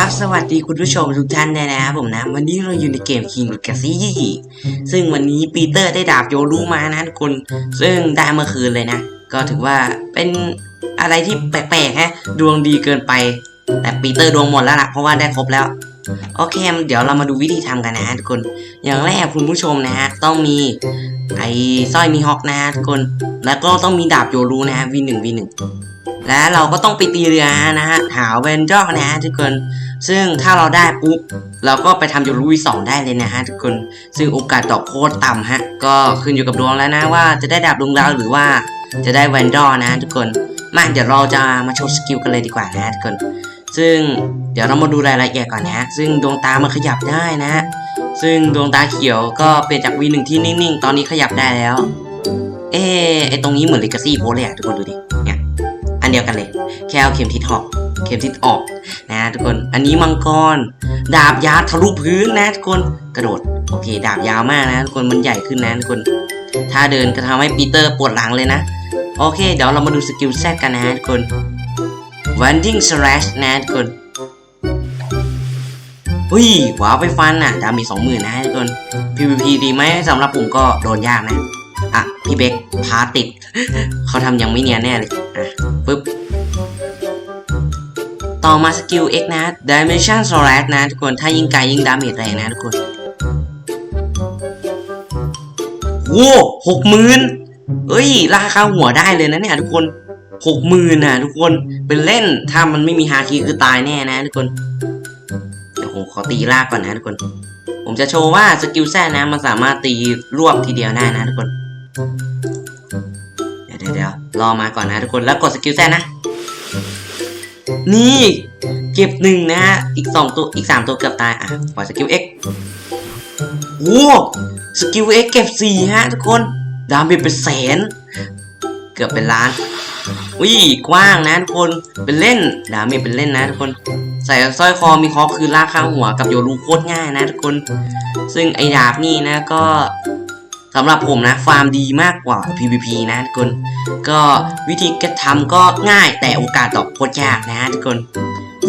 ครับสวัสดีคุณผู้ชมทุกท่านนะนะครับผมนะ วันนี้เราอยู่ในเกม King of c a s i ซึ่งวันนี้ปีเตอร์ได้ดาบโยรูมานะทุกคน ซึ่งได้เมื่อคืนเลยนะ ก็ถือว่าเป็นอะไรที่แปลกๆฮะ ดวงดีเกินไป แต่ปีเตอร์ดวงหมดแล้วล่ะ เพราะว่าได้ครบแล้ว โอเค เดี๋ยวเรามาดูวิธีทำกันนะฮะทุกคน อย่างแรกคุณผู้ชมนะฮะต้องมีไอ้สร้อยมีฮอกนะฮะทุกคน แล้วก็ต้องมีดาบโยรูนะฮะ V1 V1 และเราก็ต้องไปตีเรือนะฮะหาเวนจอกนะฮะทุกคน ซึ่งถ้าเราได้ปุ๊บเราก็ไปทำโยรูวีสองได้เลยนะฮะทุกคน ซึ่งโอกาสตอบโคตรต่ำฮะ ก็ขึ้นอยู่กับดวงแล้วนะว่าจะได้ดาบดวงดาวหรือว่าจะได้แวนดอร์นะทุกคน มาเดี๋ยวเราจะมาโชว์สกิลกันเลยดีกว่านะทุกคน ซึ่งเดี๋ยวเรามาดูรายละเอียดก่อนนะ ซึ่งดวงตามันขยับได้นะ ซึ่งดวงตาเขียวก็เปลี่ยนจาก V1 ที่นิ่งๆ ตอนนี้ขยับได้แล้ว เอไอตรงนี้เหมือนลิกาซี่โพเลยอะทุกคนดูดิ เนี่ย อันเดียวกันเลย แค่เอาเข็มทิศออก เข็มทิศออกนะ ทุกคน อันนี้มังกร ดาบยาวทะลุพื้นนะทุกคน กระโดด โอเค ดาบยาวมากนะทุกคน มันใหญ่ขึ้นนะทุกคน ถ้าเดินก็ทำให้ปีเตอร์ปวดหลังเลยนะ โอเค เดี๋ยวเรามาดูสกิลแซดกันนะทุกคน Wanding Slash นะทุกคนอุ้ยว้าวไปฟันอะดามีสองหมื่นนะทุกคน PVP ดีไหมสำหรับผมก็โดนยากนะ อะ พี่เบคพาติด เขาทำยังไม่เนียนแน่เลย อะปึ๊บ ต่อมาสกิล X นะ Dimension Slash นะทุกคน ถ้ายิงไกลยิงดาเมจแรงนะทุกคนโว้หกหมื่นเอ้ยราคาหัวได้เลยนะเนี่ยทุกคน หกหมื่นนะทุกคนเป็นเล่นถ้ามันไม่มีฮาคีคือตายแน่นะทุกคนเดี๋ยวผมขอตีลากก่อนนะทุกคน ผมจะโชว์ว่าสกิลแซดนะมันสามารถตีรวบทีเดียวได้นะทุกคน เดี๋ยวเดี๋ยวรอมาก่อนนะทุกคนแล้วกดสกิลแซดนะ นี่เก็บหนึ่งนะฮะอีกสองตัวอีกสามตัวเกือบตายอะปล่อยสกิล X โอ้สกิล X เก็บสี่ฮะทุกคนดาเมจเป็นแสน เกือบเป็นล้านอุ้ยกว้างนะทุกคนเป็นเล่นดาเมจเป็นเล่นนะทุกคน ใส่สร้อยคอมีคอคือลากข้างหัวกับโยรูโคตรง่ายนะทุกคน ซึ่งไอ้ดาบนี่นะก็สำหรับผมนะฟาร์มดีมากกว่า PVP นะทุกคน ก็วิธีการทำก็ง่ายแต่โอกาสตอบโคตรยากนะทุกคน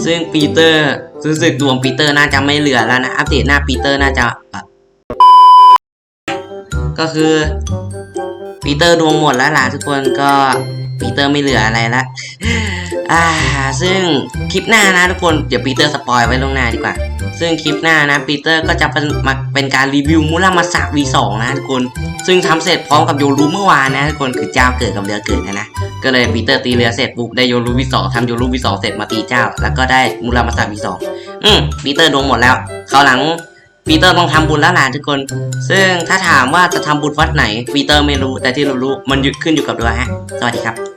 ซึ่งปีเตอร์รู้สึกดวงปีเตอร์น่าจะไม่เหลือแล้วนะ อัปเดตหน้าปีเตอร์น่าจะแบบก็คือ ปีเตอร์ดวงหมดแล้วล่ะทุกคนก็ปีเตอร์ไม่เหลืออะไรละอ่า ซึ่งคลิปหน้านะทุกคนเดี๋ยวปีเตอร์สปอยไว้ลวงหน้าดีกว่า ซึ่งคลิปหน้านะปีเตอร์ก็จะเป็นมาเป็นการรีวิวมูรามาสะ V2 นะทุกคน ซึ่งทำเสร็จพร้อมกับโยรูเมื่อวานนะทุกคนคือเจ้าเกิดกับเรือเกิดนะนะ ก็เลยปีเตอร์ตีเรือเสร็จปุ๊บได้โยรู V2 ทำโยรู V2 เสร็จมาตีเจ้า แล้วก็ได้มูรามาสะ V2 อืมปีเตอร์ดวงหมดแล้วคราหลัง ปีเตอร์ต้องทำบุญแล้วล่ะทุกคน ซึ่งถ้าถามว่าจะทำบุญวัดไหนปีเตอร์ไม่รู้แต่ที่รู้ๆมันขึ้นอยู่กับดวงฮะ สวัสดีครับ